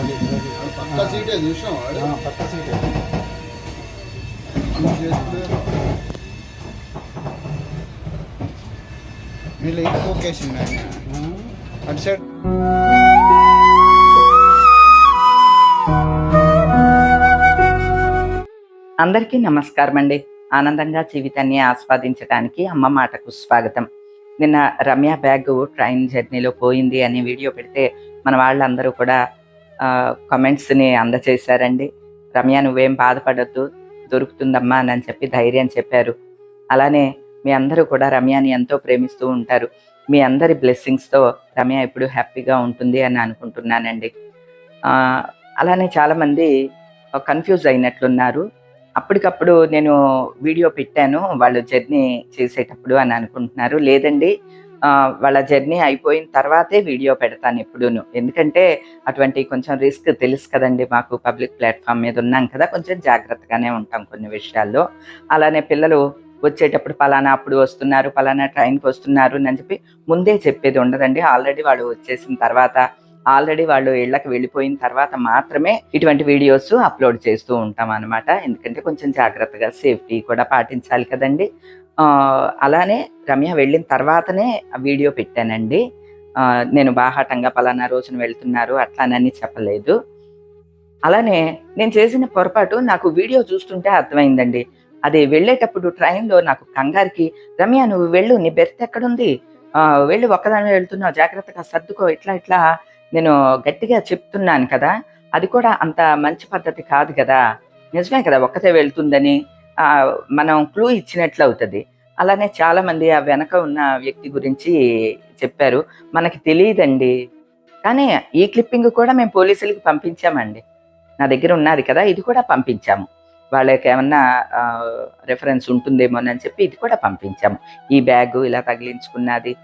పక్క సీటే పక్క సీటే. అటు సైడ్. అందరికీ నమస్కారం అండి. ఆనందంగా జీవితాన్ని ఆస్వాదించడానికి అమ్మ మాటకు స్వాగతం. నిన్న రమ్య బ్యాగ్ ట్రైన్ జర్నీలో పోయింది అని వీడియో పెడితే మన వాళ్ళందరూ కూడా కమెంట్స్ని అందచేశారండి. రమ్య నువ్వేం బాధపడద్దు దొరుకుతుందమ్మా అని చెప్పి ధైర్యం చెప్పారు. అలానే మీ అందరూ కూడా రమ్యని ఎంతో ప్రేమిస్తూ ఉంటారు. మీ అందరి బ్లెస్సింగ్స్తో రమ్య ఇప్పుడు హ్యాపీగా ఉంటుంది అని అనుకుంటున్నానండి. అలానే చాలామంది కన్ఫ్యూజ్ అయినట్లున్నారు. అప్పటికప్పుడు నేను వీడియో పెట్టాను వాళ్ళు జర్నీ చేసేటప్పుడు అని అనుకుంటున్నారు. లేదండి వాళ్ళ జర్నీ అయిపోయిన తర్వాతే వీడియో పెడతాను ఎప్పుడూను. ఎందుకంటే అటువంటి కొంచెం రిస్క్ తెలుసు కదండి మాకు పబ్లిక్ ప్లాట్ఫామ్ మీద ఉన్నాం కదా కొంచెం జాగ్రత్తగానే ఉంటాం కొన్ని విషయాల్లో. అలానే పిల్లలు వచ్చేటప్పుడు పలానా అప్పుడు వస్తున్నారు పలానా ట్రైన్కి వస్తున్నారు అని చెప్పి ముందే చెప్పేది ఉండదండి. ఆల్రెడీ వాళ్ళు వచ్చేసిన తర్వాత ఆల్రెడీ వాళ్ళు ఇళ్ళకి వెళ్ళిపోయిన తర్వాత మాత్రమే ఇటువంటి వీడియోస్ అప్లోడ్ చేస్తూ ఉంటాం అనమాట ఎందుకంటే కొంచెం జాగ్రత్తగా సేఫ్టీ కూడా పాటించాలి కదండి. అలానే రమ్య వెళ్ళిన తర్వాతనే వీడియో పెట్టానండి. నేను బాహాటంగా పలానా రోజున వెళ్తున్నారు అట్లానని చెప్పలేదు. అలానే నేను చేసిన పొరపాటు నాకు వీడియో చూస్తుంటే అర్థమైందండి. అది వెళ్ళేటప్పుడు ట్రైన్లో నాకు కంగారికి రమ్య నువ్వు వెళ్ళు నీ బెర్త్ ఎక్కడుంది? వెళ్ళి ఒక్కదాని వెళ్తున్నావు జాగ్రత్తగా సర్దుకో ఇట్లా ఇట్లా నేను గట్టిగా చెప్తున్నాను కదా. అది కూడా అంత మంచి పద్ధతి కాదు కదా. నిజమే కదా ఒక్కతే వెళ్తుందని. మనం క్లూ ఇచ్చినట్లు అవుతుంది అలానే చాలా మంది ఆ వెనక ఉన్న వ్యక్తి గురించి చెప్పారు. మనకి తెలియదండి. కానీ ఈ క్లిప్పింగ్ కూడా మేము పోలీసులకి పంపించామండి. నా దగ్గర ఉన్నది కదా ఇది కూడా పంపించాము. వాళ్ళకి ఏమన్నా రెఫరెన్స్ ఉంటుందేమోనని చెప్పి ఇది కూడా పంపించాము. ఈ బ్యాగ్ ఇలా తగిలించుకున్నది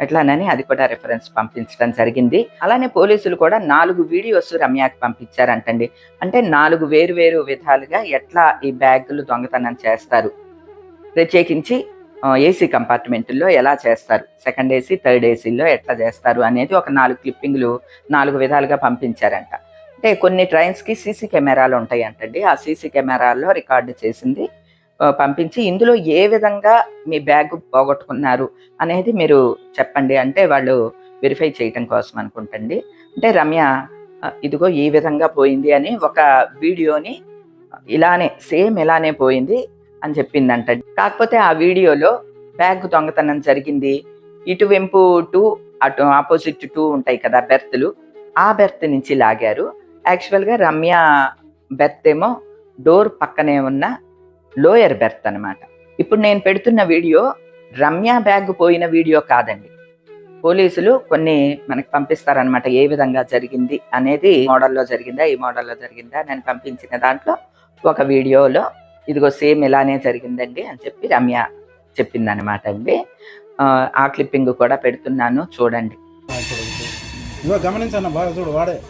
ఎట్లానని అది కూడా రెఫరెన్స్ పంపించడం జరిగింది. అలానే పోలీసులు కూడా నాలుగు వీడియోస్ రమ్యకి పంపించారంటండి. అంటే నాలుగు వేరు వేరు విధాలుగా ఎట్లా ఈ బ్యాగులు దొంగతనం చేస్తారు. ప్రత్యేకించి ఏసీ కంపార్ట్మెంట్లో ఎలా చేస్తారు? సెకండ్ ఏసీ థర్డ్ ఏసీలో ఎట్లా చేస్తారు అనేది ఒక నాలుగు క్లిప్పింగ్లు నాలుగు విధాలుగా పంపించారంట. అంటే కొన్ని ట్రైన్స్కి సీసీ కెమెరాలు ఉంటాయి అంటండి ఆ సీసీ కెమెరాల్లో రికార్డు చేసింది పంపించి ఇందులో ఏ విధంగా మీ బ్యాగ్ పోగొట్టుకున్నారు అనేది మీరు చెప్పండి. అంటే వాళ్ళు వెరిఫై చేయటం కోసం అనుకుంటండి. అంటే రమ్య ఇదిగో ఈ విధంగా పోయింది అని ఒక వీడియోని ఇలానే సేమ్ ఇలానే పోయింది అని చెప్పిందంట. కాకపోతే ఆ వీడియోలో బ్యాగ్ దొంగతనం జరిగింది. ఇటువైపు టూ అటు ఆపోజిట్ టూ ఉంటాయి కదా బెర్త్లు ఆ బెర్త్ నుంచి లాగారు. యాక్చువల్గా రమ్య బెర్త్ ఏమో డోర్ పక్కనే ఉన్న లోయర్ బెర్త్ అన్నమాట. ఇప్పుడు నేను పెడుతున్న వీడియో రమ్య బ్యాగ్ పోయిన వీడియో కాదండి. పోలీసులు కొన్ని మనకు పంపిస్తారనమాట ఏ విధంగా జరిగింది అనేది మోడల్లో జరిగిందా ఈ మోడల్లో జరిగిందా నేను పంపించిన దాంట్లో ఒక వీడియోలో ఇదిగో సేమ్ ఇలానే జరిగిందండి అని చెప్పి రమ్య చెప్పిందనమాట అండి. ఆ, క్లిప్పింగ్ కూడా పెడుతున్నాను. చూడండి. గమనించాను బాగా చూడు వాడే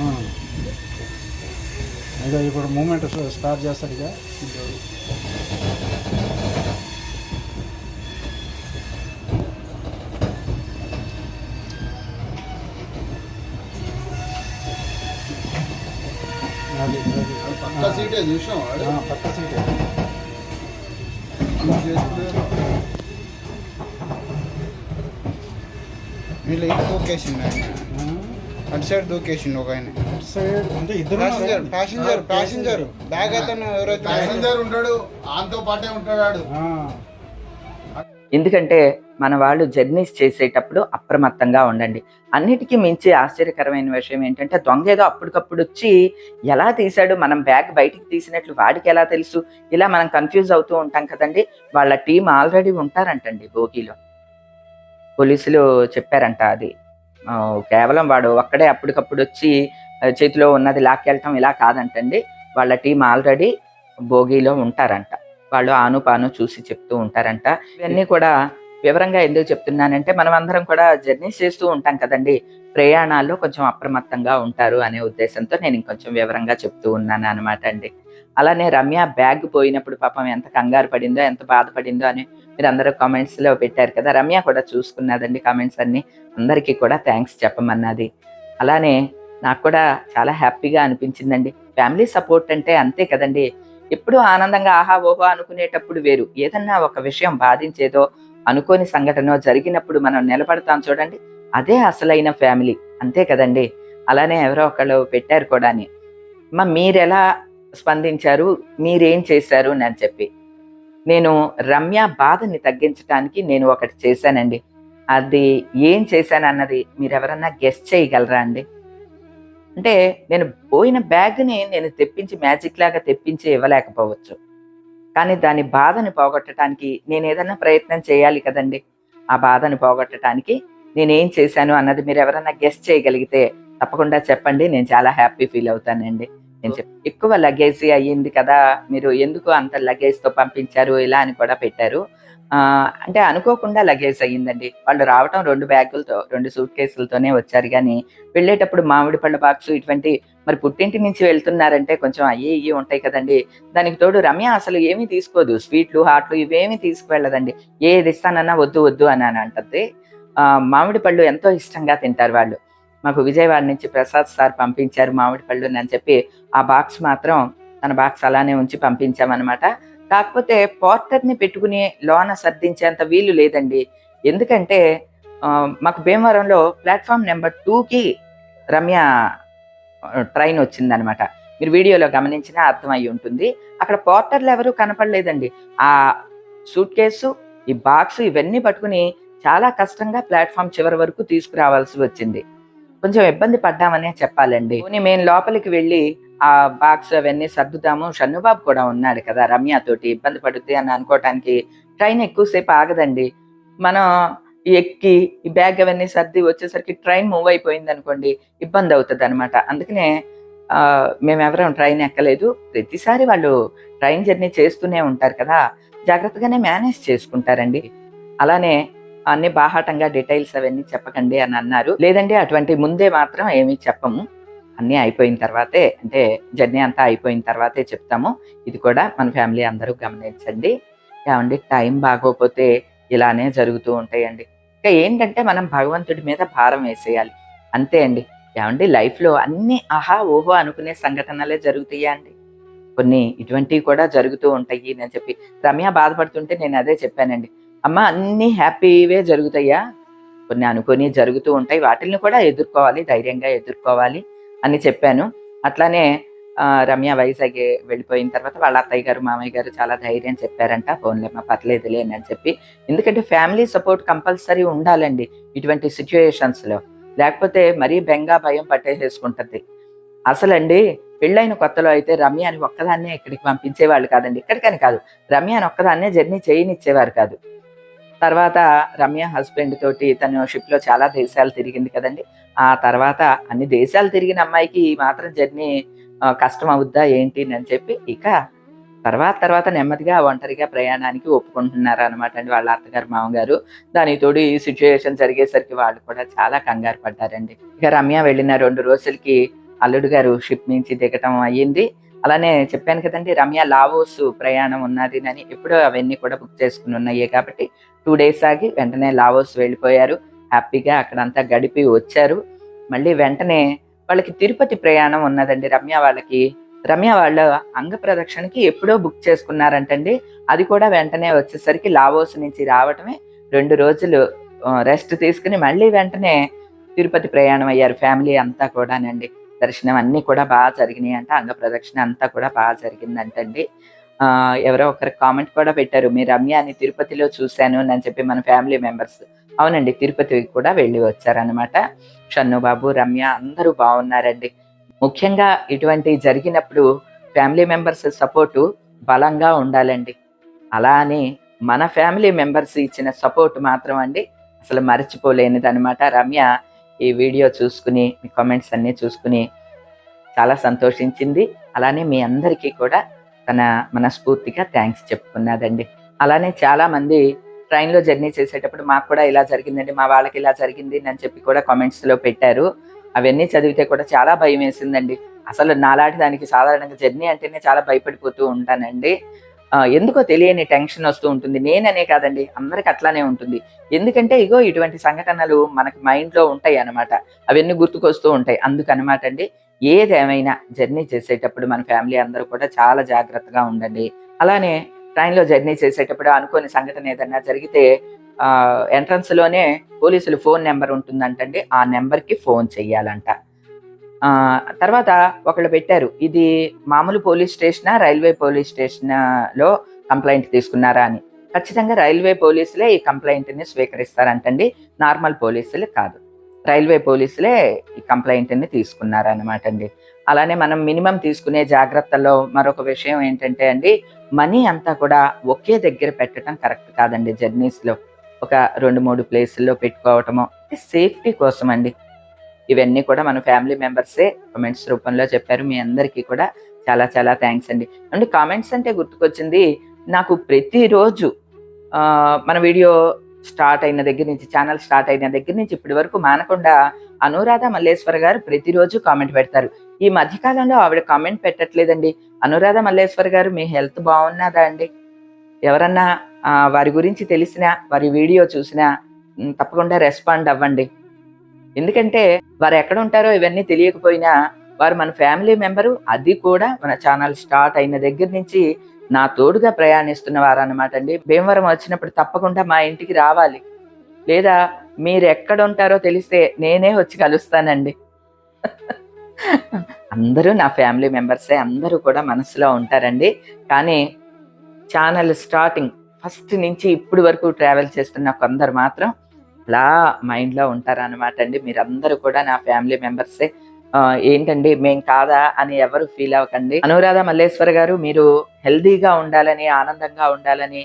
ఆ. ఇదిగో ఇప్పుడు మూమెంట్ స్టార్ట్ చేస్తాడు ఇక. పక్క సీటే ఆ, పక్క సీటే. వీళ్ళు ఎక్కువ ఒకేషన్ ఆయన అటు సైడ్ దూకేసిండు ఒక ఆయన. అటు సైడ్ అంటే ఇద్దరు ప్యాసింజర్ ప్యాసింజర్ ప్యాసింజర్ బ్యాగ్ అతను ఎవరైతే ప్యాసింజర్ ఉంటాడు ఆంతో పాటే ఉంటాడు ఆ, ఎందుకంటే మన వాళ్ళు జర్నీస్ చేసేటప్పుడు అప్రమత్తంగా ఉండండి. అన్నిటికీ మించి ఆశ్చర్యకరమైన విషయం ఏంటంటే దొంగ ఏదో అప్పటికప్పుడు వచ్చి ఎలా తీశాడు మనం బ్యాగ్ బయటికి తీసినట్లు వాడికి ఎలా తెలుసు? ఇలా మనం కన్ఫ్యూజ్ అవుతూ ఉంటాం కదండి. వాళ్ళ టీం ఆల్రెడీ ఉంటారంటండి బోగిలో పోలీసులు చెప్పారంట అది. కేవలం వాడు ఒక్కడే అప్పటికప్పుడు వచ్చి చేతిలో ఉన్నది లాక్కెళ్ళటం ఇలా కాదంటండి. వాళ్ళ టీం ఆల్రెడీ బోగిలో ఉంటారంట. వాళ్ళు ఆను పాను చూసి చెప్తూ ఉంటారంట. ఇవన్నీ కూడా వివరంగా ఎందుకు చెప్తున్నానంటే మనం అందరం కూడా జర్నీ చేస్తూ ఉంటాం కదండి. ప్రయాణాల్లో కొంచెం అప్రమత్తంగా ఉంటారు అనే ఉద్దేశంతో నేను ఇంకొంచెం వివరంగా చెప్తూ ఉన్నాను అనమాట అండి. అలానే రమ్య బ్యాగ్ పోయినప్పుడు పాపం ఎంత కంగారు పడిందో ఎంత బాధపడిందో అని మీరు అందరూ కామెంట్స్లో లో పెట్టారు కదా. రమ్య కూడా చూసుకున్నదండి కామెంట్స్ అన్ని. అందరికీ కూడా థ్యాంక్స్ చెప్పమన్నది. అలానే నాకు కూడా చాలా హ్యాపీగా అనిపించిందండి. ఫ్యామిలీ సపోర్ట్ అంటే అంతే కదండి. ఎప్పుడు ఆనందంగా ఆహా ఓహో అనుకునేటప్పుడు వేరు. ఏదన్నా ఒక విషయం బాధించేదో అనుకోని సంఘటన జరిగినప్పుడు మనం నిలబడతాం చూడండి. అదే అసలైన ఫ్యామిలీ. అంతే కదండి. అలానే ఎవరో ఒకళ్ళు పెట్టారు కూడా అని. మా మీరెలా స్పందించారు? మీరేం చేశారు? అని చెప్పి. నేను రమ్య బాధని తగ్గించడానికి నేను ఒకటి చేశానండి. అది ఏం చేశాను అన్నది మీరు ఎవరన్నా గెస్ట్ చేయగలరా అండి? అంటే నేను పోయిన బ్యాగ్ని నేను తెప్పించి మ్యాజిక్ లాగా తెప్పించి ఇవ్వలేకపోవచ్చు. కానీ దాని బాధని పోగొట్టడానికి నేను ఏదైనా ప్రయత్నం చేయాలి కదండి. ఆ బాధని పోగొట్టడానికి నేనేం చేశాను అన్నది మీరు ఎవరైనా గెస్ట్ చేయగలిగితే తప్పకుండా చెప్పండి. నేను చాలా హ్యాపీ ఫీల్ అవుతానండి. నేను చెప్ ఎక్కువ లగేజ్ అయ్యింది కదా మీరు ఎందుకు అంత లగేజ్తో పంపించారు ఇలా అని కూడా పెట్టారు. ఆ, అంటే అనుకోకుండా లగేజ్ అయ్యిందండి. వాళ్ళు రావటం రెండు బ్యాగులతో రెండు సూట్ కేసులతోనే వచ్చారు. కానీ వెళ్ళేటప్పుడు మామిడి పళ్ళ బాక్స్ ఇటువంటి మరి పుట్టింటి నుంచి వెళ్తున్నారంటే కొంచెం అయ్యి ఇవి ఉంటాయి కదండి. దానికి తోడు రమ్య అసలు ఏమీ తీసుకోదు. స్వీట్లు హాట్లు ఇవేమీ తీసుకువెళ్ళదండి. ఏది ఇస్తానన్నా వద్దు వద్దు అని అని అంటది. ఆ, మామిడి పళ్ళు ఎంతో ఇష్టంగా తింటారు వాళ్ళు. మాకు విజయవాడ నుంచి ప్రసాద్ సార్ పంపించారు మామిడి పళ్ళు అని చెప్పి ఆ బాక్స్ మాత్రం తన బాక్స్ అలానే ఉంచి పంపించామన్నమాట. కాకపోతే పోర్టర్ని పెట్టుకుని లోన సర్దించేంత వీలు లేదండి. ఎందుకంటే ఆ, మాకు భీమవరంలో ప్లాట్ఫామ్ నెంబర్ టూకి రమ్య ట్రైన్ వచ్చిందనమాట. మీరు వీడియోలో గమనించినా అర్థమయ్యి ఉంటుంది. అక్కడ పోర్టర్లు ఎవరు కనపడలేదండి. ఆ సూట్ కేసు ఈ బాక్స్ ఇవన్నీ పట్టుకుని చాలా కష్టంగా ప్లాట్ఫామ్ చివరి వరకు తీసుకురావాల్సి వచ్చింది. కొంచెం ఇబ్బంది పడ్డామనే చెప్పాలండి. పోనీ మేము లోపలికి వెళ్ళి ఆ బాక్స్ అవన్నీ సర్దుతాము. షన్నుబాబు కూడా ఉన్నాడు కదా రమ్యతోటి ఇబ్బంది పడుద్ది అని అనుకోవటానికి ట్రైన్ ఎక్కువసేపు ఆగదండి. మనం ఎక్కి ఈ బ్యాగ్ అవన్నీ సర్ది వచ్చేసరికి ట్రైన్ మూవ్ అయిపోయింది అనుకోండి ఇబ్బంది అవుతుంది అనమాట అందుకనే ఆ, మేమెవరం ట్రైన్ ఎక్కలేదు. ప్రతిసారి వాళ్ళు ట్రైన్ జర్నీ చేస్తూనే ఉంటారు కదా. జాగ్రత్తగానే మేనేజ్ చేసుకుంటారండి. అలానే అన్ని బాహాటంగా డీటెయిల్స్ అవన్నీ చెప్పకండి అని అన్నారు. లేదండి అటువంటి ముందే మాత్రం ఏమీ చెప్పము. అన్నీ అయిపోయిన తర్వాతే అంటే జర్నీ అంతా అయిపోయిన తర్వాతే చెప్తాము. ఇది కూడా మన ఫ్యామిలీ అందరూ గమనించండి. ఏమండి టైం బాగోపోతే ఇలానే జరుగుతూ ఉంటాయండి. ఇంకా ఏంటంటే మనం భగవంతుడి మీద భారం వేసేయాలి. అంతే అండి. ఏమండి? లైఫ్లో అన్ని ఆహా ఓహో అనుకునే సంఘటనలే జరుగుతాయా అండి? కొన్ని ఇటువంటివి కూడా జరుగుతూ ఉంటాయి. అని చెప్పి రమ్య బాధపడుతుంటే నేను అదే చెప్పానండి. అమ్మ అన్ని హ్యాపీవే జరుగుతాయా? కొన్ని అనుకొని జరుగుతూ ఉంటాయి. వాటిని కూడా ఎదుర్కోవాలి ధైర్యంగా ఎదుర్కోవాలి అని చెప్పాను. అట్లానే రమ్య వైజాగ్ వెళ్ళిపోయిన తర్వాత వాళ్ళ అత్తయ్య గారు మామయ్య గారు చాలా ధైర్యం చెప్పారంట. ఫోన్లేమ్మా పర్లేదులే అని చెప్పి. ఎందుకంటే ఫ్యామిలీ సపోర్ట్ కంపల్సరీ ఉండాలండి ఇటువంటి సిచ్యుయేషన్స్లో లేకపోతే మరీ బెంగా భయం పట్టేసేసుకుంటుంది. అసలండి పెళ్ళైన కొత్తలో అయితే రమ్యాని ఒక్కదాన్నే ఇక్కడికి పంపించేవాళ్ళు కాదండి. ఇక్కడికని కాదు. రమ్యాని ఒక్కదాన్నే జర్నీ చేయనిచ్చేవారు కాదు. తర్వాత రమ్య హస్బెండ్ తోటి తను షిప్లో చాలా దేశాలు తిరిగింది కదండి. ఆ తర్వాత అన్ని దేశాలు తిరిగిన అమ్మాయికి ఈ మాత్రం జర్నీ కష్టం అవుద్దా ఏంటి అని చెప్పి ఇక తర్వాత తర్వాత నెమ్మదిగా ఒంటరిగా ప్రయాణానికి ఒప్పుకుంటున్నారు అనమాట అండి వాళ్ళ అత్తగారు మామగారు. దానికి తోడు ఈ సిచ్యుయేషన్ జరిగేసరికి వాళ్ళు కూడా చాలా కంగారు పడ్డారండి. ఇక రమ్య వెళ్ళిన రెండు రోజులకి అల్లుడు గారు షిప్ నుంచి దిగటం అయ్యింది. అలానే చెప్పాను కదండి రమ్య లావోస్ ప్రయాణం ఉన్నది అని ఎప్పుడో అవన్నీ కూడా బుక్ చేసుకుని ఉన్నాయి కాబట్టి టూ డేస్ ఆగి వెంటనే లావోస్ వెళ్ళిపోయారు. హ్యాపీగా అక్కడంతా గడిపి వచ్చారు. మళ్ళీ వెంటనే వాళ్ళకి తిరుపతి ప్రయాణం ఉన్నదండి రమ్య వాళ్ళకి. రమ్య వాళ్ళ అంగ ప్రదక్షిణకి ఎప్పుడో బుక్ చేసుకున్నారంటండి. అది కూడా వెంటనే వచ్చేసరికి లావోస్ నుంచి రావటమే రెండు రోజులు రెస్ట్ తీసుకుని మళ్ళీ వెంటనే తిరుపతి ప్రయాణం అయ్యారు ఫ్యామిలీ అంతా కూడానండి. దర్శనం అన్ని కూడా బాగా జరిగినాయి అంట అంగ ప్రదక్షిణ అంతా కూడా బాగా జరిగిందంటండి. ఎవరో ఒకరు కామెంట్ కూడా పెట్టారు మీ రమ్యాని తిరుపతిలో చూశాను అని చెప్పి మన ఫ్యామిలీ మెంబర్స్ అవునండి తిరుపతికి కూడా వెళ్ళి వచ్చారనమాట షన్నుబాబు రమ్య అందరూ బాగున్నారండి. ముఖ్యంగా ఇటువంటి జరిగినప్పుడు ఫ్యామిలీ మెంబర్స్ సపోర్టు బలంగా ఉండాలండి. అలా అని మన ఫ్యామిలీ మెంబర్స్ ఇచ్చిన సపోర్ట్ మాత్రం అండి అసలు మర్చిపోలేనిది అనమాట రమ్య ఈ వీడియో చూసుకుని మీ కామెంట్స్ అన్నీ చూసుకుని చాలా సంతోషించింది. అలానే మీ అందరికీ కూడా తన మనస్ఫూర్తిగా థ్యాంక్స్ చెప్పుకున్నదండి. అలానే చాలామంది ట్రైన్లో జర్నీ చేసేటప్పుడు మాకు కూడా ఇలా జరిగిందండి మా వాళ్ళకి ఇలా జరిగింది అని చెప్పి కూడా కామెంట్స్లో లో పెట్టారు. అవన్నీ చదివితే కూడా చాలా భయం వేసిందండి. అసలు నాలాంటి దానికి సాధారణంగా జర్నీ అంటేనే చాలా భయపడిపోతూ ఉంటానండి. ఎందుకో తెలియని టెన్షన్ వస్తూ ఉంటుంది. నేననే కాదండి అందరికి అట్లానే ఉంటుంది. ఎందుకంటే ఇగో ఇటువంటి సంఘటనలు మనకి మైండ్లో ఉంటాయి అన్నమాట. అవన్నీ గుర్తుకొస్తూ ఉంటాయి. అందుకనమాట అండి ఏదేమైనా జర్నీ చేసేటప్పుడు మన ఫ్యామిలీ అందరూ కూడా చాలా జాగ్రత్తగా ఉండండి. అలానే ట్రైన్లో జర్నీ చేసేటప్పుడు అనుకోని సంఘటన ఏదైనా జరిగితే ఎంట్రన్స్లోనే లోనే పోలీసులు ఫోన్ నెంబర్ ఉంటుందంటండి. ఆ నెంబర్కి ఫోన్ చెయ్యాలంట. తర్వాత ఒకళ్ళు పెట్టారు ఇది మామూలు పోలీస్ స్టేషనా రైల్వే పోలీస్ స్టేషన్లో కంప్లైంట్ తీసుకున్నారా అని. ఖచ్చితంగా రైల్వే పోలీసులే ఈ కంప్లైంట్ని స్వీకరిస్తారంటండి. నార్మల్ పోలీసులు కాదు. రైల్వే పోలీసులే ఈ కంప్లైంట్ని తీసుకున్నారనమాట అండి అలానే మనం మినిమం తీసుకునే జాగ్రత్తల్లో మరొక విషయం ఏంటంటే అండి మనీ అంతా కూడా ఒకే దగ్గర పెట్టడం కరెక్ట్ కాదండి జర్నీస్లో. ఒక రెండు మూడు ప్లేసుల్లో పెట్టుకోవటము సేఫ్టీ కోసం అండి ఇవన్నీ కూడా మన ఫ్యామిలీ మెంబర్సే కమెంట్స్ రూపంలో చెప్పారు. మీ అందరికీ కూడా చాలా చాలా థ్యాంక్స్ అండి. అండ్ కామెంట్స్ అంటే గుర్తుకొచ్చింది నాకు ప్రతిరోజు మన వీడియో స్టార్ట్ అయిన దగ్గర నుంచి ఛానల్ స్టార్ట్ అయిన దగ్గర నుంచి ఇప్పటి వరకు మానకుండా అనురాధ మల్లేశ్వర్ గారు ప్రతిరోజు కామెంట్ పెడతారు. ఈ మధ్యకాలంలో ఆవిడ కామెంట్ పెట్టట్లేదండి. అనురాధ మల్లేశ్వర్ గారు మీ హెల్త్ బాగున్నదా అండి? ఎవరన్నా వారి గురించి తెలిసినా వారి వీడియో చూసినా తప్పకుండా రెస్పాండ్ అవ్వండి. ఎందుకంటే వారు ఎక్కడ ఉంటారో ఇవన్నీ తెలియకపోయినా వారు మన ఫ్యామిలీ మెంబరు అది కూడా మన ఛానల్ స్టార్ట్ అయిన దగ్గర నుంచి నా తోడుగా ప్రయాణిస్తున్న వారనమాట అండి. భీమవరం వచ్చినప్పుడు తప్పకుండా మా ఇంటికి రావాలి. లేదా మీరు ఎక్కడ ఉంటారో తెలిస్తే నేనే వచ్చి కలుస్తానండి. అందరూ నా ఫ్యామిలీ మెంబర్సే అందరూ కూడా మనసులో ఉంటారండి. కానీ ఛానల్ స్టార్టింగ్ ఫస్ట్ నుంచి ఇప్పుడు వరకు ట్రావెల్ చేస్తున్న కొందరు మాత్రం అలా మైండ్లో ఉంటారనమాట అండి. మీరందరూ కూడా నా ఫ్యామిలీ మెంబర్సే ఏంటండి మేం కాదా అని ఎవరు ఫీల్ అవ్వకండి. అనురాధ మల్లేశ్వర గారు మీరు హెల్దీగా ఉండాలని ఆనందంగా ఉండాలని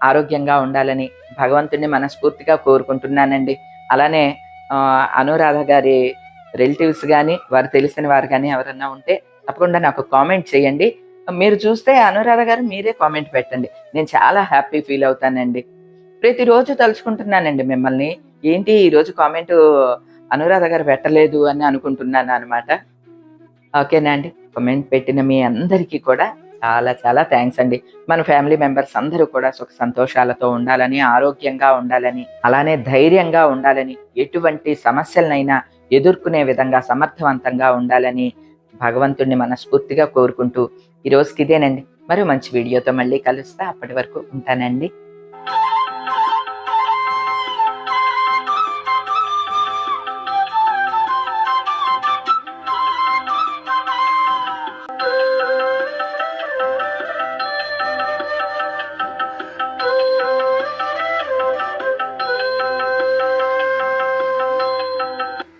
ఆరోగ్యంగా ఉండాలని భగవంతుడిని మనస్ఫూర్తిగా కోరుకుంటున్నానండి. అలానే అనురాధ గారి రిలేటివ్స్ కానీ వారు తెలిసిన వారు కానీ ఎవరన్నా ఉంటే తప్పకుండా నాకు కామెంట్ చేయండి. మీరు చూస్తే అనురాధ గారు మీరే కామెంట్ పెట్టండి. నేను చాలా హ్యాపీ ఫీల్ అవుతానండి. ప్రతిరోజు తలుచుకుంటున్నానండి మిమ్మల్ని. ఏంటి ఈరోజు కామెంట్ అనురాధ గారు పెట్టలేదు అని అనుకుంటున్నాను అనమాట ఓకేనా అండి? పెట్టిన మీ అందరికీ కూడా చాలా చాలా థ్యాంక్స్ అండి. మన ఫ్యామిలీ మెంబర్స్ అందరూ కూడా సుఖ సంతోషాలతో ఉండాలని ఆరోగ్యంగా ఉండాలని అలానే ధైర్యంగా ఉండాలని ఎటువంటి సమస్యలనైనా ఎదుర్కొనే విధంగా సమర్థవంతంగా ఉండాలని భగవంతుణ్ణి మనస్ఫూర్తిగా కోరుకుంటూ ఈ రోజుకి ఇదేనండి. మరో మంచి వీడియోతో మళ్ళీ కలుస్తా. అప్పటి వరకు ఉంటానండి.